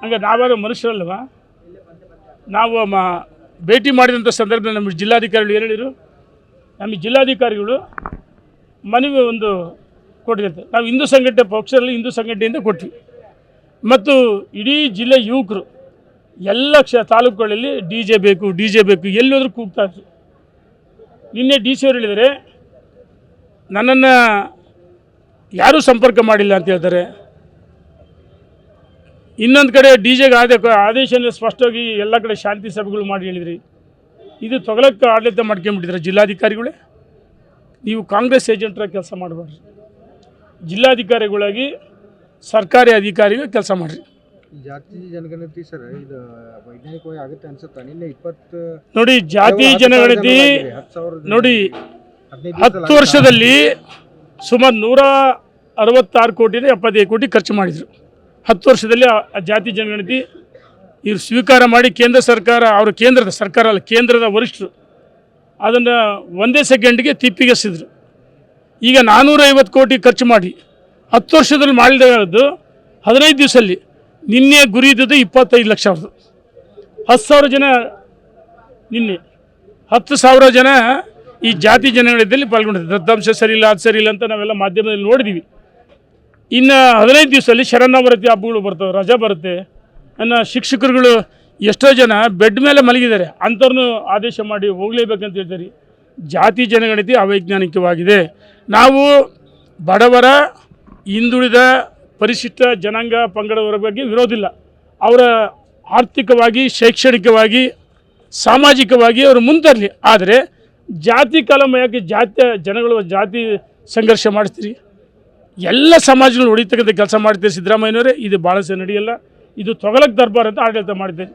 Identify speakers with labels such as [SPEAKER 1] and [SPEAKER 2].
[SPEAKER 1] ಹಂಗೆ ನಾವಾರು ಮನುಷ್ಯರಲ್ವ? ನಾವು ಮ, ಭೇಟಿ ಮಾಡಿದಂಥ ಸಂದರ್ಭದಲ್ಲಿ ನಮ್ಮ ಜಿಲ್ಲಾಧಿಕಾರಿಗಳು ಏನು ಹೇಳಿದರು? ನಮ್ಮ ಜಿಲ್ಲಾಧಿಕಾರಿಗಳು ಮನವಿ ಒಂದು ಕೊಟ್ಟಿರ್ತಾರೆ ನಾವು ಹಿಂದೂ ಸಂಘಟನೆ, ಪಕ್ಷದಲ್ಲಿ ಹಿಂದೂ ಸಂಘಟನೆಯಿಂದ ಕೊಟ್ವಿ. ಮತ್ತು ಇಡೀ ಜಿಲ್ಲೆ ಯುವಕರು, ಎಲ್ಲ ಕ್ಷ, ತಾಲೂಕುಗಳಲ್ಲಿ ಡಿ ಜೆ ಬೇಕು, ಡಿ ಜೆ ಬೇಕು, ಎಲ್ಲೋದ್ರೂ ಕೂಗ್ತಾ ಇದ್ರು. ನಿನ್ನೆ ಡಿ ಸಿ ಅವರು ಹೇಳಿದರೆ ನನ್ನನ್ನು ಯಾರೂ ಸಂಪರ್ಕ ಮಾಡಿಲ್ಲ ಅಂತ ಹೇಳ್ತಾರೆ. ಇನ್ನೊಂದು ಕಡೆ ಡಿ ಜೆಗೆ ಆದ ಆದೇಶನ ಸ್ಪಷ್ಟವಾಗಿ ಎಲ್ಲ ಕಡೆ ಶಾಂತಿ ಸಭೆಗಳು ಮಾಡಿ ಹೇಳಿದ್ರಿ. ಇದು ತೊಗಲಕ್ಕೆ ಆಡಳಿತ ಮಾಡ್ಕೊಂಬಿಟ್ಟಿದ್ರೆ ಜಿಲ್ಲಾಧಿಕಾರಿಗಳೇ. ನೀವು ಕಾಂಗ್ರೆಸ್ ಏಜೆಂಟ್ರ ಕೆಲಸ ಮಾಡಬಾರ್ದು. ಜಿಲ್ಲಾಧಿಕಾರಿಗಳಾಗಿ ಸರ್ಕಾರಿ ಅಧಿಕಾರಿಗಳು ಕೆಲಸ ಮಾಡಿರಿ.
[SPEAKER 2] ಜಾತಿ ಜನಗಣತಿ ಸರ್ ಇದು ವೈಜ್ಞಾನಿಕವಾಗಿ ಆಗುತ್ತೆ ಅನ್ಸುತ್ತಾ? ನಿನ್ನೆ ಇಪ್ಪತ್ತು
[SPEAKER 1] ನೋಡಿ ಜಾತಿ ಜನಗಣತಿ ನೋಡಿ ಹತ್ತು ವರ್ಷದಲ್ಲಿ ಸುಮಾರು ನೂರ ಅರವತ್ತಾರು ಕೋಟಿನ ಎಪ್ಪತ್ತೈದು ಕೋಟಿ ಖರ್ಚು ಮಾಡಿದರು. ಹತ್ತು ವರ್ಷದಲ್ಲಿ ಆ- ಜಾತಿ ಜನಗಣತಿ ಇವ್ರು ಸ್ವೀಕಾರ ಮಾಡಿ ಕೇಂದ್ರ ಸರ್ಕಾರ, ಅವರು ಕೇಂದ್ರದ ಸರ್ಕಾರ ಅಲ್ಲ, ಕೇಂದ್ರದ ವರಿಷ್ಠರು ಅದನ್ನು ಒಂದೇ ಸೆಕೆಂಡ್ಗೆ ತಿಪ್ಪಿಗೆಸಿದ್ರು. ಈಗ ನಾನ್ನೂರೈವತ್ತು ಕೋಟಿ ಖರ್ಚು ಮಾಡಿ ಹತ್ತು ವರ್ಷದಲ್ಲಿ ಮಾಡಿದ್ದು ಹದಿನೈದು ದಿವಸದಲ್ಲಿ ನಿನ್ನೆ ಗುರಿ ಇದ್ದದ್ದು ಇಪ್ಪತ್ತೈದು ಲಕ್ಷ ಅವ್ರದ್ದು. ಹತ್ತು ಸಾವಿರ ಜನ ನಿನ್ನೆ, ಹತ್ತು ಸಾವಿರ ಜನ ಈ ಜಾತಿ ಜನಗಣತಿಯಲ್ಲಿ ಪಾಲ್ಗೊಂಡಿದ್ದಾರೆ. ದತ್ತಾಂಶ ಸರಿ ಇಲ್ಲ ಅದು ಸರಿ ಇಲ್ಲ ಅಂತ ನಾವೆಲ್ಲ ಮಾಧ್ಯಮದಲ್ಲಿ ನೋಡಿದ್ದೀವಿ ಇನ್ನು ಹದಿನೈದು ದಿವಸದಲ್ಲಿ ಶರಣಾವರತಿ ಹಬ್ಬಗಳು ಬರ್ತವೆ, ರಜಾ ಬರುತ್ತೆ. ಇನ್ನು ಶಿಕ್ಷಕರುಗಳು ಎಷ್ಟೋ ಜನ ಬೆಡ್ ಮೇಲೆ ಮಲಗಿದ್ದಾರೆ. ಅಂಥವ್ರನ್ನು ಆದೇಶ ಮಾಡಿ ಹೋಗಲೇಬೇಕಂತ ಹೇಳ್ತಾರೆ. ಜಾತಿ ಜನಗಣತಿ ಅವೈಜ್ಞಾನಿಕವಾಗಿದೆ. ನಾವು ಬಡವರ ಹಿಂದುಳಿದ ಪರಿಶಿಷ್ಟ ಜನಾಂಗ ಪಂಗಡವರ ಬಗ್ಗೆ ವಿರೋಧಿಲ್ಲ ಅವರ ಆರ್ಥಿಕವಾಗಿ, ಶೈಕ್ಷಣಿಕವಾಗಿ, ಸಾಮಾಜಿಕವಾಗಿ ಅವರು ಮುಂತರಲಿ. ಆದರೆ ಜಾತಿ ಕಾಲಮಯಕ್ಕೆ ಯಾಕೆ ಜನಗಳು ಜಾತಿ ಸಂಘರ್ಷ ಮಾಡಿಸ್ತೀರಿ? ಎಲ್ಲ ಸಮಾಜಗಳು ಹೊಡಿತಕ್ಕಂಥ ಕೆಲಸ ಮಾಡ್ತೀರಿ ಸಿದ್ದರಾಮಯ್ಯನವರೇ. ಇದು ಭಾಳ ನಡೆಯಲ್ಲ. ಇದು ತೊಗಲಕ್ಕೆ ದರ್ಬಾರ್ ಅಂತ ಆಡಳಿತ ಮಾಡಿದ್ದೇನೆ.